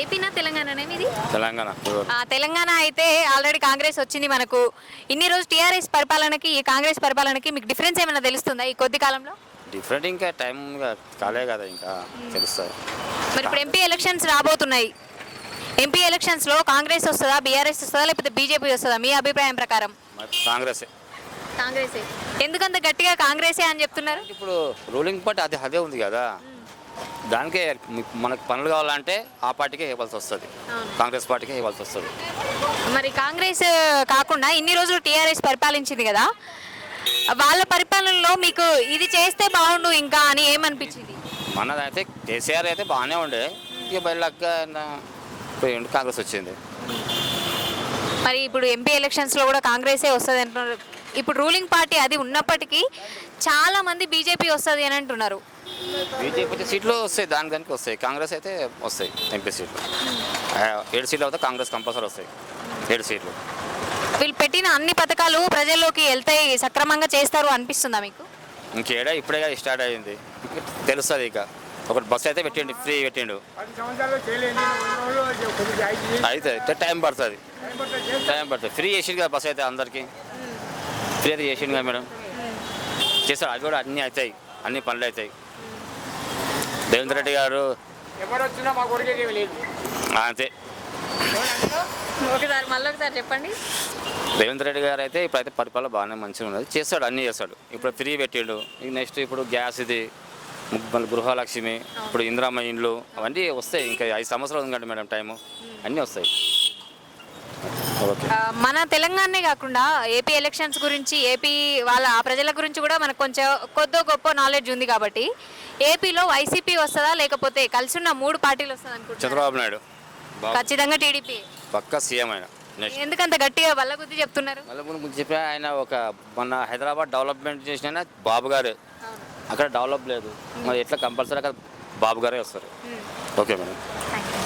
ఏపీనా తెలంగాణనే ఇది తెలంగాణ. తెలంగాణ అయితే ఆల్రెడీ కాంగ్రెస్ వచ్చింది మనకు. ఇన్ని రోజు టీఆర్ఎస్ పరిపాలనకి ఈ కాంగ్రెస్ పరిపాలనకి మీకు డిఫరెన్స్ ఏమైనా తెలుస్తుందా ఈ కొద్ది కాలంలో? డిఫరెంట్ ఇంకా టైం కాలే కదా ఇంకా తెలుస్తుంది మరి ఇప్పుడు ఎంపీ ఎలక్షన్స్ రాబోతున్నాయి. ఎంపీ ఎలక్షన్స్లో కాంగ్రెస్ వస్తుందా బీఆర్ఎస్ వస్తుందా లేకపోతే బీజేపీ వస్తుందా? మీ అభిప్రాయం ప్రకారం. కాంగ్రెస్. కాంగ్రెసే. ఎందుకంత గట్టిగా కాంగ్రెసే అని చెప్తున్నారు? ఇప్పుడు రూలింగ్ పార్టీ అది అదే ఉంది కదా. దానికే మనకు పనులు కావాలంటే ఆ పార్టీకే ఇవ్వాల్సి వస్తుంది. కాంగ్రెస్ పార్టీకే ఇవ్వాల్సి వస్తుంది. మరి కాంగ్రెస్ కాకుండా ఇన్ని రోజులు టీఆర్ఎస్ పరిపాలించింది కదా వాళ్ళ పరిపాలనలో మీకు ఇది చేస్తే బాగుండు ఇంకా అని ఏమనిపించింది? మనదైతే కేసీఆర్ అయితే బాగానే ఉండే. ఇక పోయిండు కాంగ్రెస్ వచ్చింది. మరి ఇప్పుడు ఎంపీ ఎలక్షన్స్లో కూడా కాంగ్రెసే వస్తుంది అంటున్నారు. ఇప్పుడు రూలింగ్ పార్టీ అది ఉన్నప్పటికీ చాలా మంది బీజేపీ వస్తుంది అని అంటున్నారు. బీజేపీ సీట్లు వస్తాయి దాని దానికి వస్తాయి. కాంగ్రెస్ అయితే వస్తాయి ఎంపీ సీట్లు. ఏడు సీట్లు అయితే కాంగ్రెస్ కంపల్సరీ వస్తాయి ఏడు సీట్లు. వీళ్ళు పెట్టిన అన్ని పథకాలు ప్రజల్లోకి వెళ్తాయి సక్రమంగా చేస్తారు అనిపిస్తుందా మీకు? ఇంకేడా ఇప్పుడే కదా స్టార్ట్ అయింది. తెలుస్తుంది ఇక. ఒకటి బస్సు అయితే పెట్టిండు ఫ్రీ పెట్టిండు. అయితే టైం పడుతుంది. టైం పడుతుంది ఫ్రీ చేసిండు కదా బస్సు అయితే అందరికీ. ఫ్రీ అయితే చేసిండు కదా మేడం. చేస్తాడు అది కూడా అన్నీ అవుతాయి అన్ని పనులు అవుతాయి. రేవంత్ రెడ్డి గారు. అంతే. ఒకసారి మళ్ళీ ఒకసారి చెప్పండి. రేవంత్ రెడ్డి గారు అయితే ఇప్పుడైతే పరిపాలన బాగానే మంచిగా ఉన్నది. చేస్తాడు అన్నీ చేస్తాడు. ఇప్పుడు ఫ్రీ పెట్టిండు. ఇక నెక్స్ట్ ఇప్పుడు గ్యాస్ ఇది మళ్ళీ గృహలక్ష్మి ఇప్పుడు ఇందిరామ్మ ఇండ్లు అవన్నీ వస్తాయి. ఇంకా ఐదు సంవత్సరాలు ఉంది కదా మేడం టైము. అన్నీ వస్తాయి. మన తెలంగాణనే కాకుండా ఏపీ ఎలక్షన్స్ గురించి ఏపీ వాళ్ళ ఆ ప్రజల గురించి కూడా మనకు కొంచెం కొద్దో గొప్ప నాలెడ్జ్ ఉంది కాబట్టి ఏపీలో వైసీపీ వస్తుందా లేకపోతే కలిసి ఉన్న మూడు పార్టీలు వస్తుంది అనుకుంటున్నారు? చంద్రబాబు నాయుడు. ఖచ్చితంగా టీడీపీ. పక్క సీఎం ఆయన. ఎందుకంత గట్టిగా వల్ల గుద్ది చెప్తున్నారు? మళ్ళీ ముందు చెప్పిన ఆయన ఒక మన హైదరాబాద్ డెవలప్మెంట్ చేసిన ఆయన బాబు గారు. అక్కడ డెవలప్ లేదు. మరి ఎట్లా కంపల్సరీ అక్కడ బాబు గారే వస్తారు. Okay madam. Thank you